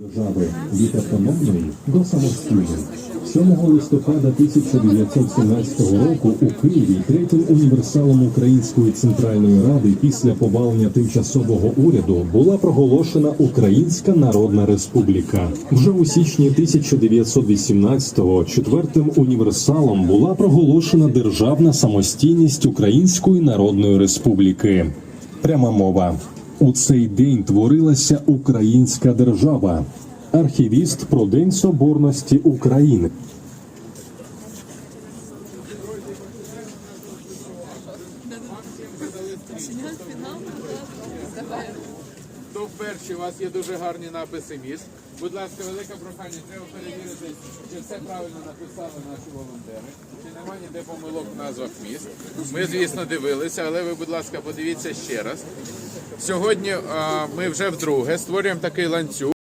держави від автономної до самостійної. 7 листопада 1917 року у Києві третім універсалом Української центральної ради після повалення тимчасового уряду була проголошена Українська Народна Республіка. Вже у січні 1918-го четвертим універсалом була проголошена державна самостійність Української Народної Республіки. Пряма мова. У цей день творилася українська держава. Архівіст про День Соборності України. Хто вперше, у вас є дуже гарні написи міст. Будь ласка, велике прохання, треба перевірити, чи все правильно написали наші волонтери, чи немає ніде помилок в назвах міст. Ми, звісно, дивилися, але ви, будь ласка, подивіться ще раз. Сьогодні а, ми вже вдруге створюємо такий ланцюг.